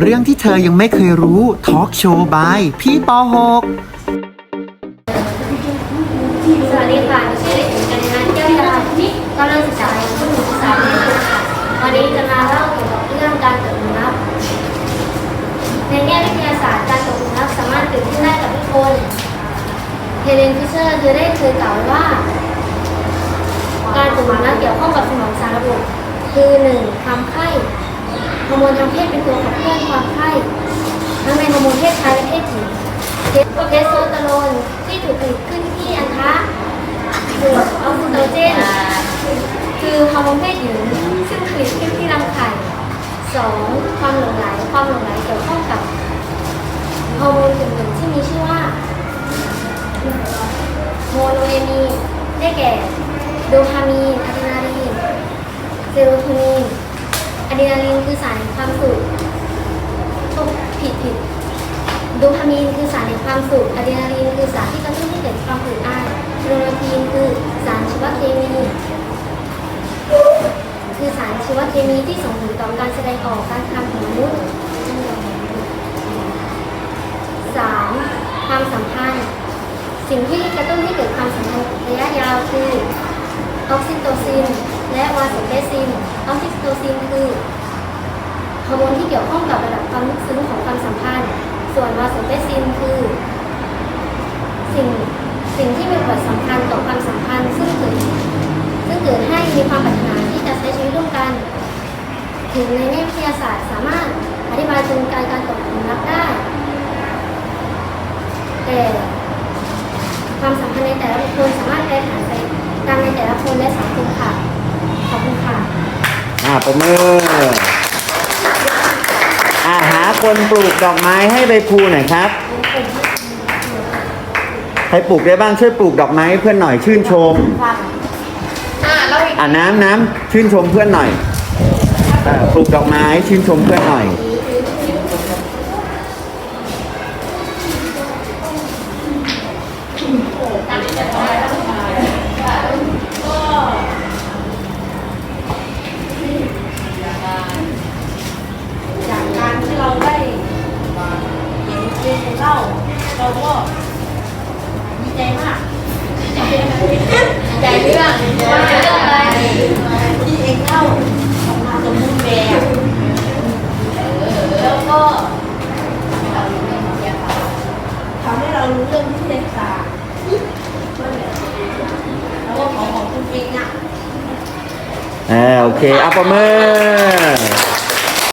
เรื่องที่เธอยังไม่เคยรู้ ทอล์กโชว์บาย พี่ป .6 สวัสดีค่ะชื่อเด็กหญิงกัญญาณแก้วดาวนี่กำลังศึกษาอยู่ชั้นศึกษาปีหนึ่งค่ะวันนี้จะมาเล่าเกี่ยวกับเรื่องการตรวจนับในแง่วิทยาศาสตร์การตรวจนับสามารถเกิดขึ้นได้กับทุกคน เฮเลนฟิชเชอร์เคยได้เคยกล่าวไว้ว่า การตรวจนับเกี่ยวข้องกับสมองสารระบบคือหนึ่งความไข้ ฮอร์โมนทางเพศเป็นตัวขับเคลื่อนความไข้ทั้งในฮอร์โมนเพศชายและเพศหญิงเทสเทสโทสเตอโรนที่ถูกผลิตขึ้นที่อันทะบวกออกซิโตเจน คือฮอร์โมนเพศหญิงซึ่งผลิตขึ้นที่รังไข่สองความหลงไหลความหลงไหลเกี่ยวข้องกับฮอร์โมนกลุ่มหนึ่งที่มีชื่อว่าโมโนเอมีได้แก่ โดพามีนอะดรีนาลีนเซโรโทนิน อะดรีนาลีนคือสารแห่งความสุขโอ้ผิดผิดโดพามีนคือสารแห่งความสุขอะดรีนาลีนคือสารที่กระตุ้นให้เกิดความตื่นอ้ายโดโรพีนคือสารชีวเคมี คือสารชีวเคมีที่ส่งผลต่อการแสดงออกการทำของมนุษย์สามความสัมพันธ์ สิ่งที่กระตุ้นให้เกิดความสัมพันธ์ระยะยาวคือออกซิโตซิน และวาโซเปซินออกซิโตซินคือฮอร์โมนที่เกี่ยวข้องกับระดับความลึกซึ้งของความสัมพันธ์ ส่วนวาโซเปซินคือ สิ่งสิ่งที่มีบทสำคัญต่อความสัมพันธ์ ซึ่งเกิดซึ่งเกิดให้มีความปรารถนาที่จะใช้ชีวิตร่วมกัน ถึงในแง่วิทยาศาสตร์สามารถอธิบายกลไกการตกหลุมรักได้ แต่ความสัมพันธ์ในแต่ละบุคคลสามารถแปรผันไปตามในแต่ละคนและสังคมค่ะ อ่าประมืออ่าหาคนปลูกดอกไม้ให้ใบพลูหน่อยครับ ใครปลูกได้บ้างช่วยปลูกดอกไม้ให้เพื่อนหน่อยชื่นชม อ่าน้ำน้ำชื่นชมเพื่อนหน่อยเอ่อปลูกดอกไม้ชื่นชมเพื่อนหน่อยจากการที่เราได้เห็น เล่าเราก็ดีใจมากดีใจเรื่องว่าเรื่องอะไรที่เองเล่าออกมาสมบูรณ์แบบแล้วก็ทำให้เรารู้เรื่องวิทยาศาสตร์แล้วก็ขอขอบคุณเองนะอ่าโอเคอะประมือ